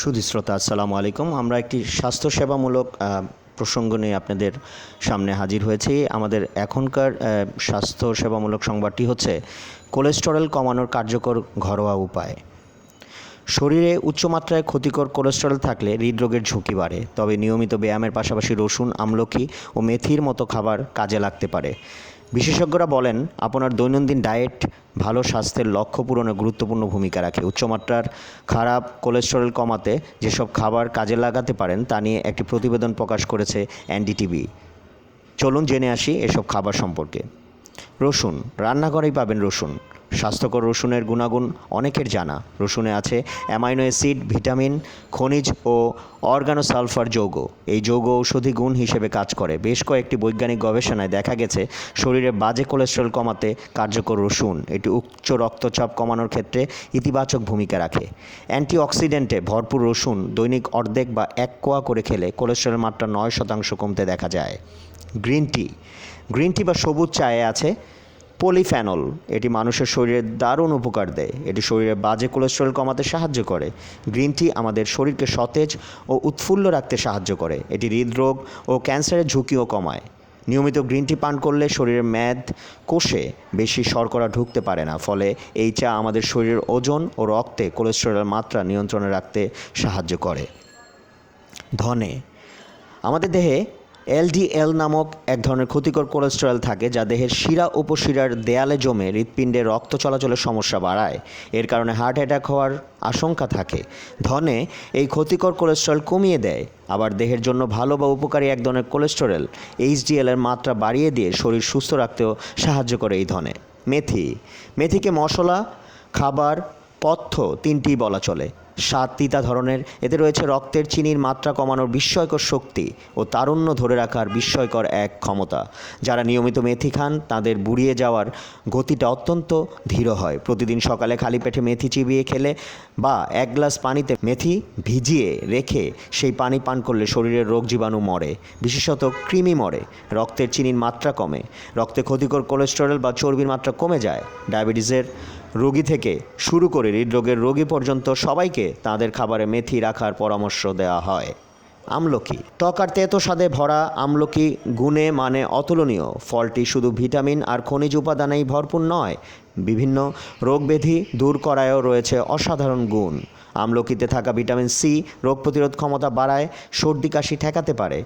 সুধী শ্রোতা, আসসালামু আলাইকুম। আমরা একটি স্বাস্থ্যসেবামূলক প্রসঙ্গ নিয়ে আপনাদের সামনে হাজির হয়েছি। আমাদের এখনকার স্বাস্থ্যসেবামূলক সংবাদটি হচ্ছে, কোলেস্টেরল কমানোর কার্যকর ঘরোয়া উপায়। শরীরে উচ্চমাত্রায় ক্ষতিকর কোলেস্টেরল থাকলে হৃদরোগের ঝুঁকি বাড়ে, তবে নিয়মিত ব্যায়ামের পাশাপাশি রসুন, আমলকি ও মেথির মতো খাবার কাজে লাগতে পারে। বিশেষজ্ঞরা বলেন, আপনার দৈনন্দিন ডায়েট ভালো স্বাস্থ্যের লক্ষ্য পূরণে গুরুত্বপূর্ণ ভূমিকা রাখে। উচ্চমাত্রার খারাপ কোলেস্টেরল কমাতে যেসব খাবার কাজে লাগাতে পারেন, তা নিয়ে একটি প্রতিবেদন প্রকাশ করেছে এনডিটিভি। চলুন জেনে আসি এসব খাবার সম্পর্কে। রসুন, রান্নাঘরেই পাবেন রসুন। স্বাস্থ্যকর রসুনের গুণাগুণ অনেকের জানা। রসুনে আছে অ্যামাইনো অ্যাসিড, ভিটামিন, খনিজ ও অর্গানোসালফার যৌগ। এই যৌগ ঔষধি গুণ হিসেবে কাজ করে। বেশ কয়েকটি বৈজ্ঞানিক গবেষণায় দেখা গেছে, শরীরে বাজে কোলেস্ট্রল কমাতে কার্যকর রসুন। এটি উচ্চ রক্তচাপ কমানোর ক্ষেত্রে ইতিবাচক ভূমিকা রাখে। অ্যান্টিঅক্সিডেন্টে ভরপুর রসুন দৈনিক অর্ধেক বা এক কোয়া করে খেলে কোলেস্ট্রলের মাত্রা নয় শতাংশ কমতে দেখা যায়। Green tea. গ্রিন টি বা সবুজ চায়ে আছে পলিফ্যানল এটি মানুষের শরীরে দারুণ উপকার দেয়। এটি শরীরে বাজে কোলেস্টেরল কমাতে সাহায্য করে। গ্রিন টি আমাদের শরীরকে সতেজ ও উৎফুল্ল রাখতে সাহায্য করে। এটি হৃদরোগ ও ক্যান্সারের ঝুঁকিও কমায়। নিয়মিত গ্রিন টি পান করলে শরীরের ম্যাদ কোষে বেশি শর্করা ঢুকতে পারে না, ফলে এই চা আমাদের শরীরের ওজন ও রক্তে কোলেস্টেরলের মাত্রা নিয়ন্ত্রণে রাখতে সাহায্য করে। ধনে, আমাদের দেহে এলডিএল নামক এক ধরনের ক্ষতিকর কোলেস্টেরল থাকে যা দেহের শিরা উপশিরার দেয়ালে জমে হৃৎপিণ্ডে রক্ত চলাচলের সমস্যা বাড়ায়। এর কারণে হার্ট অ্যাটাক হওয়ার আশঙ্কা থাকে। ধনে এই ক্ষতিকর কোলেস্টেরল কমিয়ে দেয়। আবার দেহের জন্য ভালো বা উপকারী এক ধরনের কোলেস্টেরল এইচডিএল এর মাত্রা বাড়িয়ে দিয়ে শরীর সুস্থ রাখতেও সাহায্য করে এই ধনে। মেথি, মেথিকে মশলা, খাবার, পথ্য তিনটিই বলা চলে। স্বাদ তিতা ধরনের। এতে রয়েছে রক্তের চিনির মাত্রা কমানোর বিস্ময়কর শক্তি ও তারুণ্য ধরে রাখার বিস্ময়কর এক ক্ষমতা। যারা নিয়মিত মেথি খান, তাদের বুড়িয়ে যাওয়ার গতিটা অত্যন্ত ধীর হয়। প্রতিদিন সকালে খালি পেটে মেথি চিবিয়ে খেলে বা এক গ্লাস পানিতে মেথি ভিজিয়ে রেখে সেই পানি পান করলে শরীরের রোগ জীবাণু মরে। বিশেষত কৃমি মরে। রক্তের চিনির মাত্রা কমে। রক্তে ক্ষতিকর কোলেস্টেরল বা চর্বির মাত্রা কমে যায়। ডায়াবেটিসের রোগী থেকে শুরু করে হৃদরোগের রোগী পর্যন্ত সবাইকে তাদের খাবারে মেথি রাখার পরামর্শ দেওয়া হয়। আমলকি টক আর তেতো স্বাদে ভরা আমলকি গুণে মানে অতুলনীয়। ফলটি শুধু ভিটামিন আর খনিজ উপাদানেই ভরপুর নয়, বিভিন্ন রোগ ব্যাধি দূর করায়ও রয়েছে অসাধারণ গুণ। আমলকিতে থাকা ভিটামিন সি রোগ প্রতিরোধ ক্ষমতা বাড়ায়, সর্দি কাশি ঠেকাতে পারে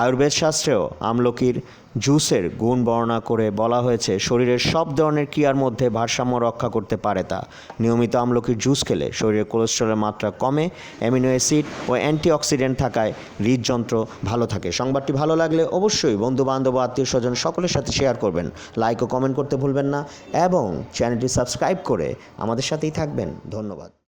আয়ুর্বেদ শাস্ত্রেও আমলকির জুসের গুণ বর্ণনা করে বলা হয়েছে, শরীরের সব ধরনের ক্রিয়ার মধ্যে ভারসাম্য রক্ষা করতে পারে তা। নিয়মিত আমলকির জুস খেলে শরীরের কোলেস্টেরলের মাত্রা কমে, অ্যামিনো অ্যাসিড ও অ্যান্টিঅক্সিডেন্ট থাকায় হৃদযন্ত্র ভালো থাকে। সংবাদটি ভালো লাগলে অবশ্যই বন্ধু বান্ধব আত্মীয় স্বজন সকলের সাথে শেয়ার করবেন, লাইক ও কমেন্ট করতে ভুলবেন না এবং চ্যানেলটি সাবস্ক্রাইব করে আমাদের সাথেই থাকবেন। ধন্যবাদ।